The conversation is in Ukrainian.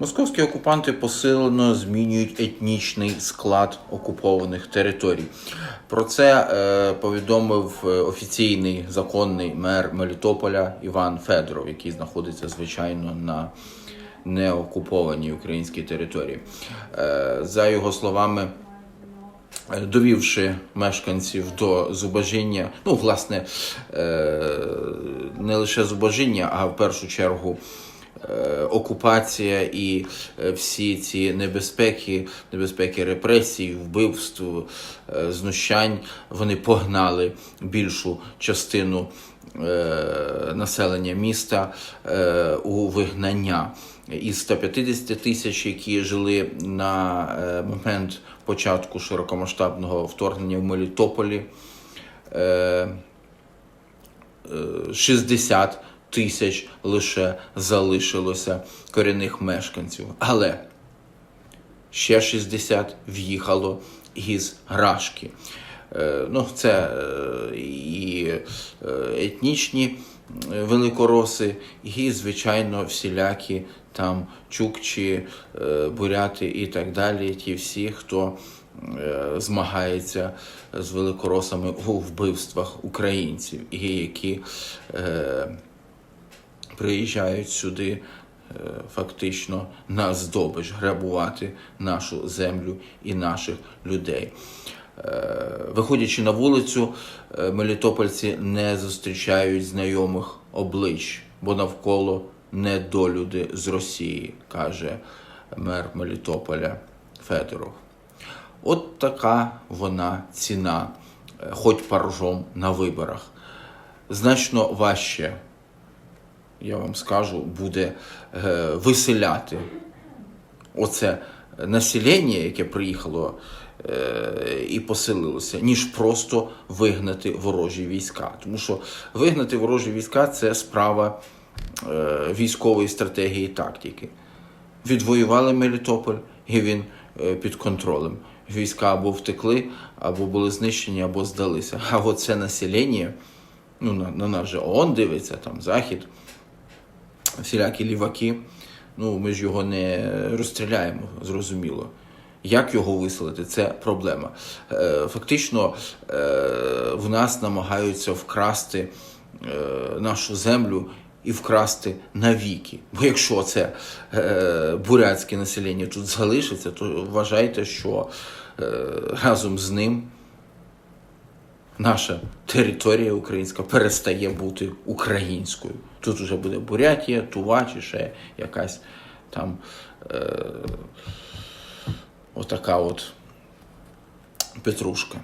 Московські окупанти посилено змінюють етнічний склад окупованих територій. Про це е, повідомив е, офіційний законний мер Мелітополя Іван Федоров, який знаходиться звичайно на неокупованій українській території. Е, за його словами, довівши мешканців до зубожіння, ну, власне, е, не лише зубожіння, а в першу чергу окупація і е, всі ці небезпеки, небезпеки репресій, вбивств, е, знущань, вони погнали більшу частину е, населення міста е, у вигнання. Із 150 тисяч, які жили на е, момент початку широкомасштабного вторгнення в Мелітополі, е, е, 60 тисяч лише залишилося корінних мешканців. Але ще 60 в'їхало із Грашки. Е, Ну, це е, і е, етнічні великороси, і, звичайно, всілякі там чукчі, буряти і так далі. Ті всі, хто змагається з великоросами у вбивствах українців, і які приїжджають сюди е, фактично на здобич, грабувати нашу землю і наших людей. Е, Виходячи на вулицю, е, мелітопольці не зустрічають знайомих облич, бо навколо недолюди з Росії, каже мер Мелітополя Федоров. От така вона ціна, хоч паржом на виборах. Значно важче я вам скажу, буде е, виселяти оце населення, яке приїхало е, і поселилося, ніж просто вигнати ворожі війська. Тому що вигнати ворожі війська це справа е, військової стратегії і тактики. Відвоювали Мелітополь, і він під контролем. Війська або втекли, або були знищені, або здалися. А от це населення, ну на, на нас же ООН дивиться, там Захід всілякі ліваки. Ну, ми ж його не розстріляємо, зрозуміло. Як його виселити, це проблема. Е, Фактично, е, в нас намагаються вкрасти е, нашу землю і вкрасти навіки. Бо якщо це бурятське населення тут залишиться, то вважайте, що разом з ним наша територія українська перестає бути українською. Тут вже буде Бурятія, Тува чи ще якась там е, отака от петрушка.